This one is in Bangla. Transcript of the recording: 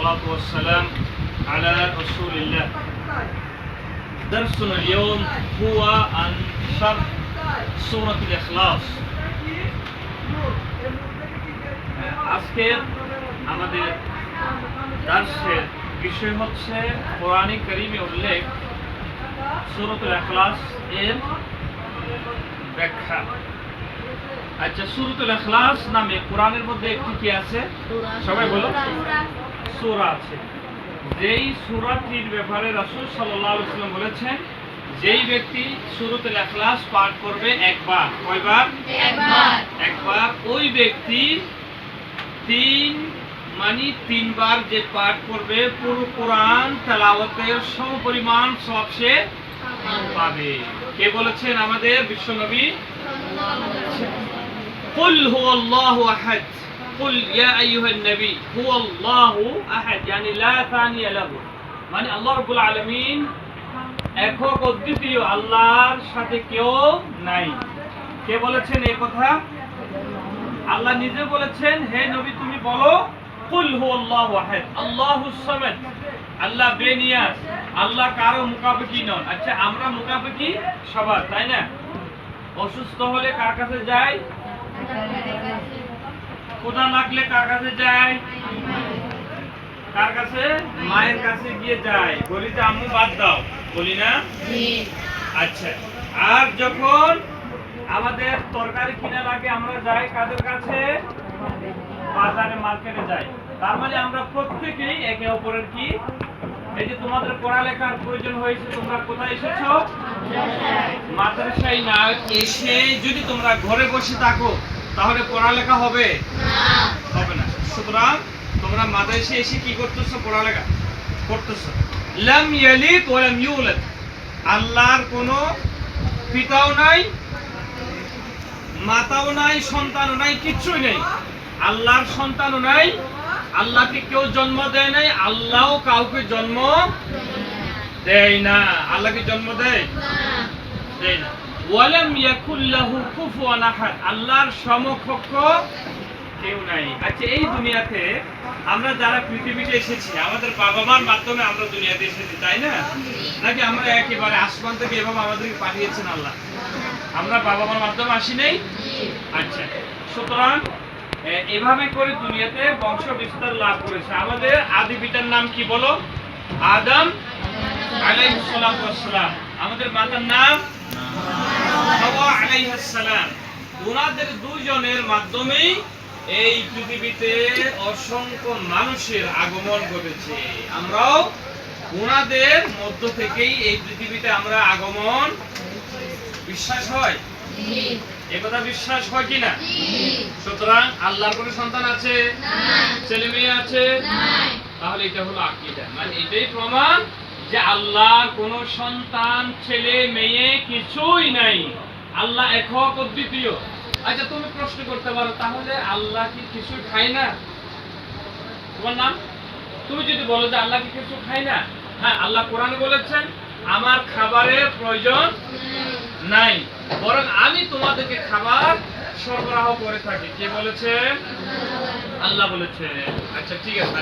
والصلاة والسلام على رسول الله درسنا اليوم هو عن شرح سورة الإخلاص আজকের আমাদের দার্সের বিষয় হচ্ছে কোরআনী করিমে উল্লেখ সুরতুল এখলাস এর ব্যাখ্যা আচ্ছা সুরতুল এখলাস নামে কোরআনের মধ্যে একটি কি আছে সবাই বলো সোরা আছে। যেই সুরাটির ব্যাপারে রাসুল বলেছেন যেই ব্যক্তি শুরুতে পাঠ করবে একবার কয়বার? একবার। ওই ব্যক্তি তিন মানে তিনবার যে পাঠ করবে পুরো কোরআন তেলাওয়াতের সমপরিমাণ সব সে পাবে। কে বলেছেন আমাদের বিশ্বনবী কুল হু আল্লাহু আহাদ। কুল ইয়া আইয়ুহান নবী, হুয়াল্লাহু আহাদ মানে লা সানিয়া লাহু। মানে আল্লাহ রাব্বুল আলামিন একক অদ্বিতীয় আল্লাহর সাথে কেউ নাই। কে বলেছেন এই কথা? আল্লাহ নিজে বলেছেন, হে নবী, তুমি বলো, কুল হুয়াল্লাহু আহাদ আল্লাহুস সামাদ। আল্লাহ বেনিয়াস আল্লাহ কারও মুকাবেকি নন। আচ্ছা আমরা মুকাবেকি সবার, তাই না? অসুস্থ হলে কার কাছে যাই? ক্ষুধা লাগলে কার কাছে যাই কার কাছে? মায়ের কাছে গিয়ে যাই বলি যে আম্মু বাদ দাও। বলি না? আচ্ছা। আর যখন আমাদের তরকারি কিনা লাগে আমরা যাই কাদের কাছে? বাজারে মার্কেটে যাই। তার মানে আমরা প্রত্যেকেই একে অপরের কি? এই যে তোমাদের পড়ালেখার প্রয়োজন হয়েছে তোমরা কোথায় এসেছ? মাদ্রাসায় না এসে যদি তোমরা ঘরে বসে থাকো তাহলে পড়ালেখা হবে? হবে না। সুতরাং তোমরা মাদ্রাসায় এসে কি করতেছো? পড়ালেখা করতেছো। লাম ইয়ালিদ ওয়া লাম ইউলাদ। আল্লাহর কোনো পিতাও নাই, মাতাও নাই, সন্তানও নাই, কিচ্ছুই নেই। আল্লাহর সন্তানও নাই, আল্লাহকে কেউ জন্ম দেয় নাই, আল্লাহও কাউকে জন্ম দেয় না। আল্লাহকে জন্ম দেয়? দেয় না। ওয়ালাম ইয়াকুল্লাহু আল্লাহর সমকক্ষ কেউ নাই। আচ্ছা এই দুনিয়াতে আমরা যারা পৃথিবীতে এসেছি, আমাদের বাবা মার মাধ্যমে আমরা দুনিয়াতে এসেছি, তাই না? নাকি আমরা একেবারে আসমান থেকে এভাবে আমাদেরকে পাঠিয়েছেন আল্লাহ? আমরা বাবা মার মাধ্যমে আসি নাই? আচ্ছা সুতরাং এভাবে করে দুনিয়াতে বংশ বিস্তার লাভ করেছে। আমাদের আদি পিতার নাম কি বলো? আদম সালাম। আমাদের মাতার নাম? হাওয়া ওনাদের দুজনের মাধ্যমেই এই পৃথিবীতে অসংখ্য মানুষের আগমন ঘটেছে। আমরাও ওনাদের মধ্য থেকেই এই পৃথিবীতে আমরা আগমন বিশ্বাস হয়? একথা বিশ্বাস হয় কিনা সুতরাং আল্লাহর কোনো সন্তান আছে? ছেলে মেয়ে আছে? তাহলে এটা হলো আকীদা। মানে এটাই প্রমাণ যে আল্লাহর কোনো সন্তান, ছেলে, মেয়ে কিছুই নাই। আল্লাহ একক অদ্বিতীয় আচ্ছা তুমি প্রশ্ন করতে পারো, তাহলে আল্লাহ কি কিছু খায় না? তোমার নাম? তুমি যদি বলো যে আল্লাহ কি কিছু খায় না? হ্যাঁ আল্লাহ কোরআনে বলেছেন, আমার খাবারের প্রয়োজন নাই, বরং আমি তোমাদেরকে খাবার সরবরাহ করে থাকি। কে বলেছে আল্লাহ বলেছে আচ্ছা ঠিক আছে।